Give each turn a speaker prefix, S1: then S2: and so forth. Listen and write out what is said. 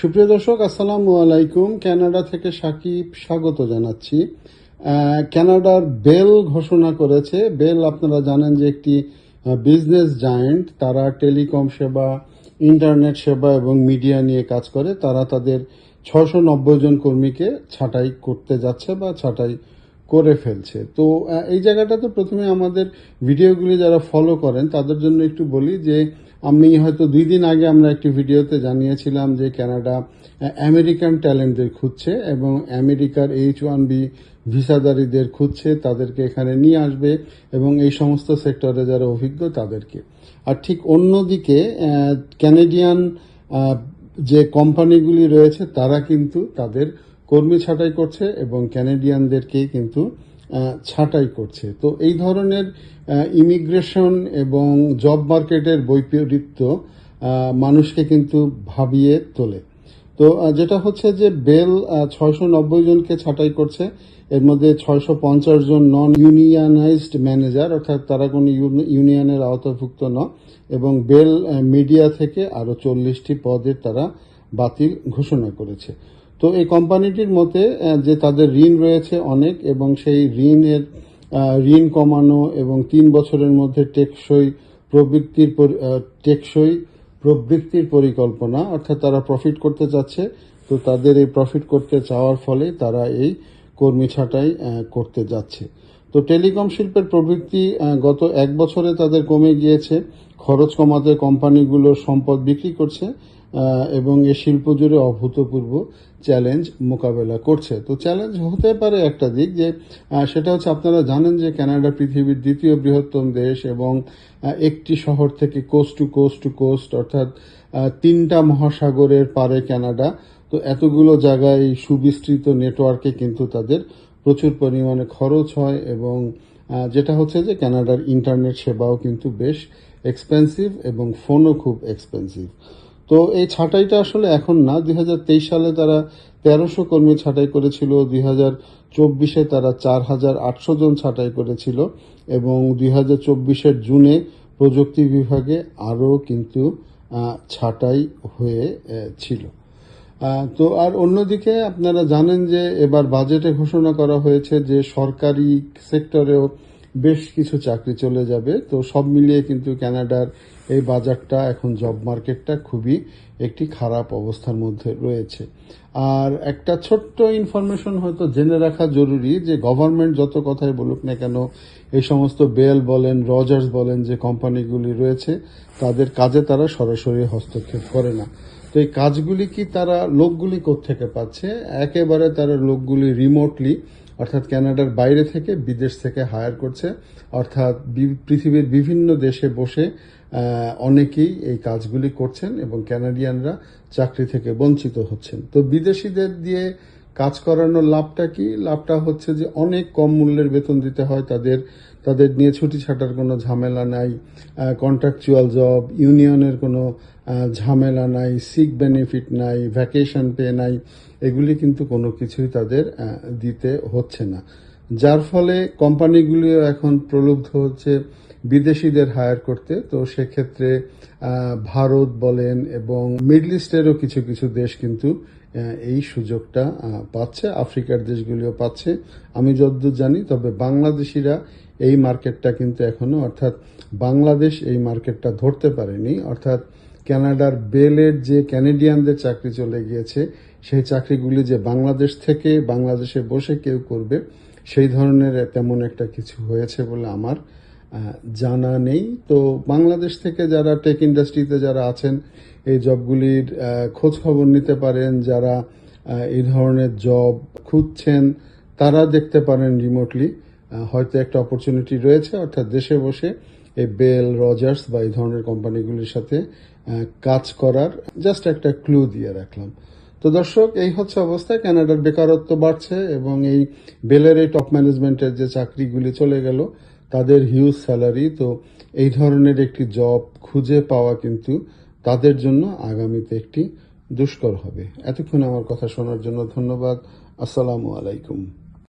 S1: সুপ্রিয় দর্শক, আসসালামু আলাইকুম। কানাডা থেকে সাকিব স্বাগত জানাচ্ছি। ক্যানাডার বেল ঘোষণা করেছে। বেল, আপনারা জানেন যে একটি বিজনেস জায়েন্ট তারা টেলিকম সেবা ইন্টারনেট সেবা এবং মিডিয়া নিয়ে কাজ করে। তারা তাদের ছশো নব্বই জন কর্মীকে ছাঁটাই করতে যাচ্ছে বা ছাঁটাই করে ফেলছে। তো এই জায়গাটাতে প্রথমে আমাদের ভিডিওগুলি যারা ফলো করেন, তাদের জন্য একটু বলি যে আমি হয়তো দুই দিন আগে আমরা একটি ভিডিওতে জানিয়েছিলাম যে কানাডা আমেরিকান ট্যালেন্টদের খুঁজছে এবং আমেরিকার এইচ ওয়ান বি ভিসাদারীদের খুঁজছে, তাদেরকে এখানে নিয়ে আসবে এবং এই সমস্ত সেক্টরে যারা অভিজ্ঞ তাদেরকে। আর ঠিক অন্যদিকে ক্যানেডিয়ান যে কোম্পানিগুলি রয়েছে তারা কিন্তু তাদের কর্মী ছাঁটাই করছে এবং ক্যানেডিয়ানদেরকেই কিন্তু ছাঁটাই করছে। তো এই ধরনের ইমিগ্রেশন এবং জব মার্কেটের বৈপরীত্য মানুষকে কিন্তু ভাবিয়ে তোলে। তো যেটা হচ্ছে যে বেল ছয়শো নব্বই জনকে ছাঁটাই করছে। এর মধ্যে ছয়শো পঞ্চাশ জন নন ইউনিয়নাইজড ম্যানেজার অর্থাৎ তারা কোনো ইউনি- ইউনিয়নের আওতাভুক্ত নয় এবং বেল মিডিয়া থেকে আরও চল্লিশটি পদের তারা বাতিল ঘোষণা করেছে। তো এই কোম্পানিটির মতে যে তাদের ঋণ রয়েছে অনেক এবং সেই ঋণের ঋণ কমানো এবং তিন বছরের মধ্যে টেকসই প্রবৃত্তির পরি- টেকসই প্রবৃত্তির পরিকল্পনা, অর্থাৎ তারা প্রফিট করতে চাচ্ছে, তো তাদের এই প্রফিট করতে চাওয়ার ফলে তারা এই কর্মী ছাঁটাই করতে যাচ্ছে। তো টেলিকম শিল্পের প্রবৃত্তি গত এক বছরে তাদের কমে গিয়েছে, খরচ কমাতে কোম্পানিগুলোর সম্পদ বিক্রি করছে এবং এ শিল্প জুড়ে অভূতপূর্ব চ্যালেঞ্জ মোকাবেলা করছে। তো চ্যালেঞ্জ হতে পারে একটা দিক যে সেটা হচ্ছে আপনারা জানেন যে কানাডা পৃথিবীর দ্বিতীয় বৃহত্তম দেশ এবং একটি শহর থেকে coast to coast to coast অর্থাৎ তিনটা মহাসাগরের পারে কানাডা। তো এতগুলো জায়গায় সুবিস্তৃত নেটওয়ার্কে কিন্তু তাদের প্রচুর পরিমাণে খরচ হয় এবং যেটা হচ্ছে যে কানাডার ইন্টারনেট সেবাও কিন্তু বেশ এক্সপেন্সিভ এবং ফোনও খুব এক্সপেন্সিভ তো এই ছাঁটাইটা আসলে এখন না, দুই হাজার তেইশ সালে তারা তেরোশো কর্মী ছাঁটাই করেছিল, দুই হাজার চব্বিশে তারা চার হাজার আটশো জন ছাঁটাই করেছিল এবং দুই হাজার চব্বিশের জুনে প্রযুক্তি বিভাগে আরও কিন্তু ছাঁটাই হয়ে ছিল। তো আর অন্যদিকে আপনারা জানেন যে এবার বাজেটে ঘোষণা করা হয়েছে যে সরকারি সেক্টরেও বেশ কিছু চাকরি চলে যাবে। তো সব মিলিয়ে কিন্তু ক্যানাডার এই বাজারটা এখন জব মার্কেটটা খুবই একটি খারাপ অবস্থার মধ্যে রয়েছে। আর একটা ছোট্ট ইনফরমেশন হয়তো জেনে রাখা জরুরি যে গভর্নমেন্ট যত কথাই বলুক না কেন, এই সমস্ত বেল বলেন, রজার্স বলেন যে কোম্পানিগুলি রয়েছে, তাদের কাজে তারা সরাসরি হস্তক্ষেপ করে না। তো এই কাজগুলি কি তারা লোকগুলি থেকে পাচ্ছে? একেবারে তারা লোকগুলি রিমোটলি অর্থাৎ ক্যানাডার বাইরে থেকে বিদেশ থেকে হায়ার করছে, অর্থাৎ পৃথিবীর বিভিন্ন দেশে বসে অনেকেই এই কাজগুলি করছেন এবং ক্যানাডিয়ানরা চাকরি থেকে বঞ্চিত হচ্ছেন। তো বিদেশিদের দিয়ে কাজ করানোর লাভটা কি? লাভটা হচ্ছে যে অনেক কম মূল্যের বেতন দিতে হয় তাদের তাদের নিয়ে ছুটি ছাটার কোনো ঝামেলা নাই কন্ট্রাকচুয়াল জব ইউনিয়নের কোনো ঝামেলা নাই সিক বেনিফিট নাই ভ্যাকেশন পে নাই, এগুলি কিন্তু কোনো কিছুই তাদের দিতে হচ্ছে না। যার ফলে কোম্পানিগুলিও এখন প্রলুব্ধ হচ্ছে বিদেশিদের হায়ার করতে। তো সেক্ষেত্রে ভারত বলেন এবং মিডল ইস্টেরও কিছু কিছু দেশ কিন্তু এই সুযোগটা পাচ্ছে, আফ্রিকার দেশগুলিও পাচ্ছে। আমি যতদূর জানি, তবে বাংলাদেশিরা এই মার্কেটটা কিন্তু এখনও অর্থাৎ বাংলাদেশ এই মার্কেটটা ধরতে পারেনি। অর্থাৎ কানাডার বেলের যে ক্যানেডিয়ানদের চাকরি চলে গিয়েছে, সেই চাকরিগুলি যে বাংলাদেশ থেকে বাংলাদেশে বসে কেউ করবে, সেই ধরনের তেমন একটা কিছু হয়েছে বলে আমার জানা নেই। তো বাংলাদেশ থেকে যারা টেক ইন্ডাস্ট্রিতে যারা আছেন, এই জবগুলির খোঁজ খবর নিতে পারেন, যারা এই ধরনের জব খুঁজছেন, তারা দেখতে পারেন রিমোটলি হয়তো একটা অপরচুনিটি রয়েছে, অর্থাৎ দেশে বসে এই বেল রজার্স বা এই ধরনের কোম্পানিগুলির সাথে কাজ করার জাস্ট একটা ক্লু দিয়ে রাখলাম। তো দর্শক, এই হচ্ছে অবস্থা। ক্যানাডার বেকারত্ব বাড়ছে এবং এই বেলের এই টপ ম্যানেজমেন্টের যে চাকরিগুলি চলে গেল তাদের হিউজ স্যালারি তো এই ধরনের একটি জব খুঁজে পাওয়া কিন্তু তাদের জন্য আগামীতে একটি দুষ্কর হবে। এতক্ষণ আমার কথা শোনার জন্য ধন্যবাদ। আসসালামু আলাইকুম।